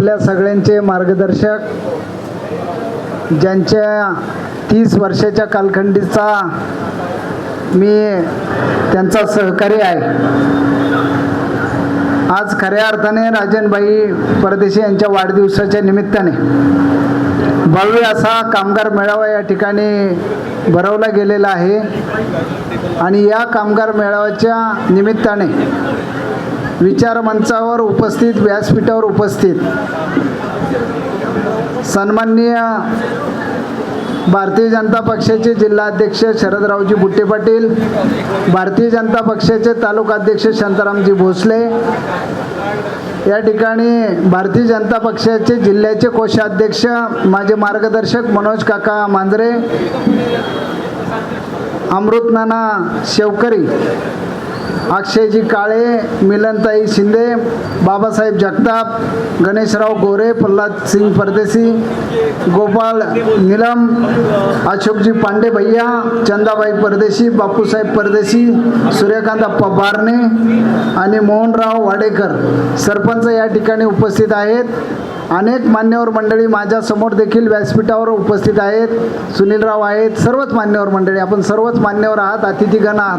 आपल्या सगळ्यांचे मार्गदर्शक ज्यांच्या तीस वर्षाच्या कालखंडीचा मी त्यांचा सहकारी आहे. आज खऱ्या अर्थाने राजनभाई परदेशी यांच्या वाढदिवसाच्या निमित्ताने भव्य असा कामगार मेळावा या ठिकाणी भरवला गेलेला आहे. आणि या कामगार मेळाव्याच्या निमित्ताने विचारमंचावर उपस्थित व्यासपीठावर उपस्थित. सन्माननीय भारतीय जनता पक्षाचे जिल्हाध्यक्ष शरदरावजी बुट्टे पाटील भारतीय जनता पक्षाचे तालुकाध्यक्ष शांतारामजी भोसले या ठिकाणी भारतीय जनता पक्षाचे जिल्ह्याचे कोषाध्यक्ष माझे मार्गदर्शक मनोज काका मांजरे अमृतनाना शेवकरी अक्षयजी काळे मिलनताई शिंदे बाबासाहेब जगताप गणेशराव गोरे प्रल्हाद सिंग परदेसी गोपाळ निलम अशोकजी पांडे भैया चंदाबाई परदेशी बापूसाहेब परदेशी सूर्यकांत अप्पा बारणे आणि मोहनराव वाडेकर. सरपंच या ठिकाणी उपस्थित आहेत. अनेक मान्यवर मंडळी माझ्यासमोर देखील व्यासपीठावर उपस्थित आहेत. सुनीलराव आहेत. सर्वच मान्यवर मंडळी आपण सर्वच मान्यवर आहात अतिथीगण आहात.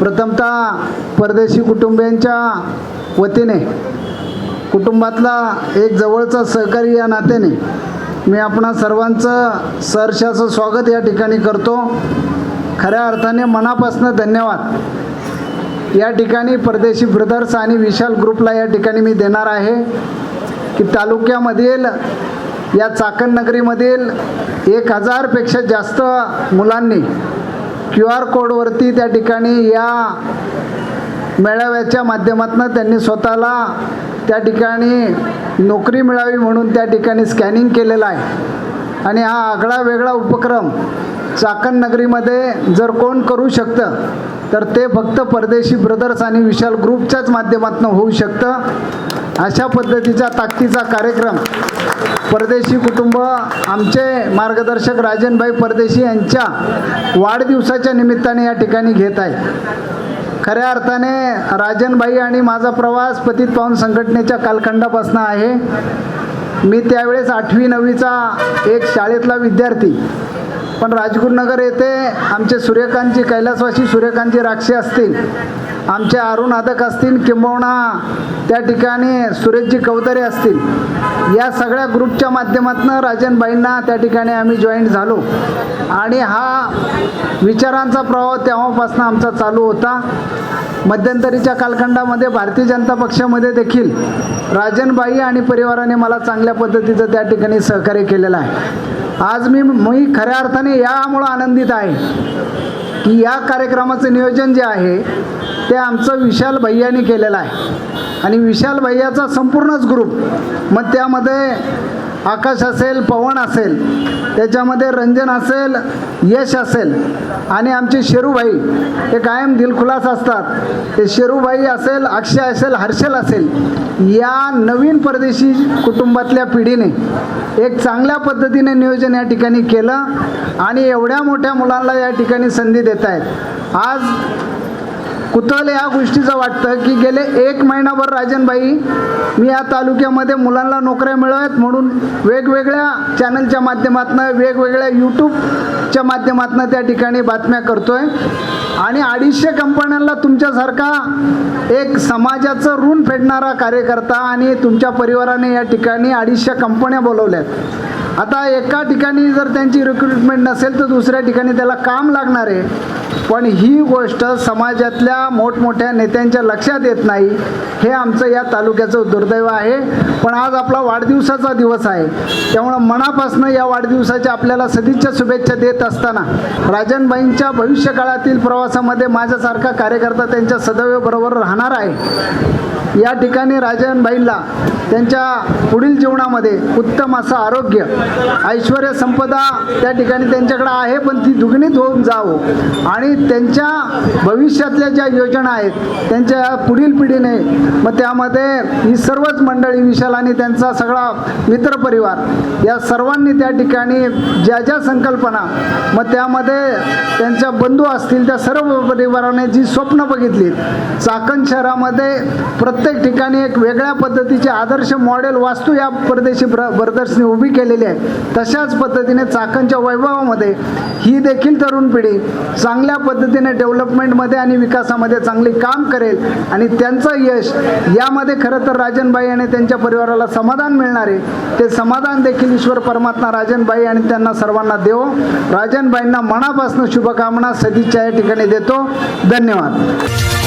प्रथमतः परदेशी कुटुंबियांच्या वतीने कुटुंबातला एक जवळचा सहकारी या नात्याने मी आपणा सर्वांचं सहर्षाचं स्वागत या ठिकाणी करतो. खऱ्या अर्थाने मनापासून धन्यवाद. या ठिकाणी परदेशी ब्रदर्स आणि विशाल ग्रुपला या ठिकाणी मी देणार आहे की तालुक्यामधील या चाकण नगरीमधील एक हजारपेक्षा जास्त मुलांनी क्यू आर कोडवरती त्या ठिकाणी या मेळाव्याच्या माध्यमातून त्यांनी स्वतःला त्या ठिकाणी नोकरी मिळावी म्हणून त्या ठिकाणी स्कॅनिंग केलेलं आहे. आणि हा आगळा वेगळा उपक्रम चाकण नगरीमध्ये जर कोण करू शकतं तर ते फक्त परदेशी ब्रदर्स आणि विशाल ग्रुपच्याच माध्यमातून होऊ शकतं. अशा पद्धतीचा ताकदीचा कार्यक्रम परदेशी कुटुंब आमचे मार्गदर्शक राजनभाई परदेशी यांच्या वाढदिवसाच्या निमित्ताने या ठिकाणी घेत आहे खऱ्या अर्थाने राजनभाई आणि माझा प्रवास पतित पाहून संघटनेच्या कालखंडापासून आहे. मी त्यावेळेस आठवी नववीचा एक शाळेतला विद्यार्थी. पण राजगुरुनगर येथे आमचे सूर्यकांतजी कैलासवासी सूर्यकांतजी राक्षे असतील आमचे अरुण अदक असतील किंबहुना त्या ठिकाणी सुरेशजी कवतरे असतील. या सगळ्या ग्रुपच्या माध्यमातून राजनबाईंना त्या ठिकाणी आम्ही जॉईंट झालो. आणि हा विचारांचा प्रवाह तेव्हापासून आमचा चालू होता. मध्यंतरीच्या कालखंडामध्ये भारतीय जनता पक्षामध्ये देखील राजनबाई आणि परिवाराने मला चांगल्या पद्धतीचं त्या ठिकाणी सहकार्य केलेलं आहे. आज मी मी खऱ्या अर्थाने यामुळं आनंदित आहे की या कार्यक्रमाचं नियोजन जे आहे ते आमचं विशाल भैयाने केलेलं आहे. आणि विशाल भैयाचा संपूर्णच ग्रुप मग त्यामध्ये आकाश असेल पवन असेल त्याच्यामध्ये रंजन असेल यश असेल आणि आमचे शेरूभाई हे कायम दिलखुलास असतात. ते शेरूभाई असेल अक्षय असेल हर्षल असेल या नवीन परदेशी कुटुंबातल्या पिढीने एक चांगल्या पद्धतीने नियोजन या ठिकाणी केलं आणि एवढ्या मोठ्या मुलांना या ठिकाणी संधी देत आहेत आज कुतूहल या गोष्टीचं वाटतं की गेले एक महिनाभर राजनबाई मी या तालुक्यामध्ये मुलांना नोकऱ्या मिळवत म्हणून वेगवेगळ्या चॅनलच्या माध्यमातून वेगवेगळ्या यूट्यूबच्या माध्यमातून त्या ठिकाणी बातम्या करतोय. आणि अडीचशे कंपन्यांना तुमच्यासारखा एक समाजाचं ऋण फेडणारा कार्यकर्ता आणि तुमच्या परिवाराने या ठिकाणी अडीचशे कंपन्या बोलवल्यात. आता एका ठिकाणी जर त्यांची रिक्रुटमेंट नसेल तर दुसऱ्या ठिकाणी त्याला काम लागणार आहे. पण ही गोष्ट समाजातल्या मोठमोठ्या नेत्यांच्या लक्षात येत नाही. हे आमचं या तालुक्याचं दुर्दैव आहे. पण आज आपला वाढदिवसाचा दिवस आहे. त्यामुळं मनापासून या वाढदिवसाच्या आपल्याला सदिच्छा शुभेच्छा देत असताना राजनबाईंच्या भविष्यकाळातील प्रवासामध्ये माझ्यासारखा कार्यकर्ता त्यांच्या सदैवबरोबर राहणार आहे. या ठिकाणी राजनबाईंना त्यांच्या पुढील जीवनामध्ये उत्तम असं आरोग्य ऐश्वर संपदा त्या ठिकाणी त्यांच्याकडे आहे पण ती दुग्णित होऊन जावं. आणि त्यांच्या भविष्यातल्या ज्या योजना आहेत त्यांच्या पुढील पिढीने मग त्यामध्ये ही सर्वच मंडळी विशाल आणि त्यांचा सगळा मित्रपरिवार या सर्वांनी त्या ठिकाणी ज्या ज्या संकल्पना मग त्यामध्ये त्यांच्या बंधू असतील त्या सर्व परिवाराने जी स्वप्न बघितली चाकण शहरामध्ये प्रत्येक प्रत्येक ठिकाणी एक वेगळ्या पद्धतीचे आदर्श मॉडेल वास्तू या परदेशी प्र प्रदर्शनी उभी केलेली आहे. तशाच पद्धतीने चाकणच्या वैभवामध्ये ही देखील तरुण पिढी चांगल्या पद्धतीने डेव्हलपमेंटमध्ये आणि विकासामध्ये चांगली काम करेल आणि त्यांचं यश यामध्ये खरं तर राजनबाई आणि त्यांच्या परिवाराला समाधान मिळणार आहे ते समाधान देखील ईश्वर परमात्मा राजनबाई आणि त्यांना सर्वांना देवो. राजनबाईंना मनापासून शुभकामना सदिच्छा या ठिकाणी देतो. धन्यवाद.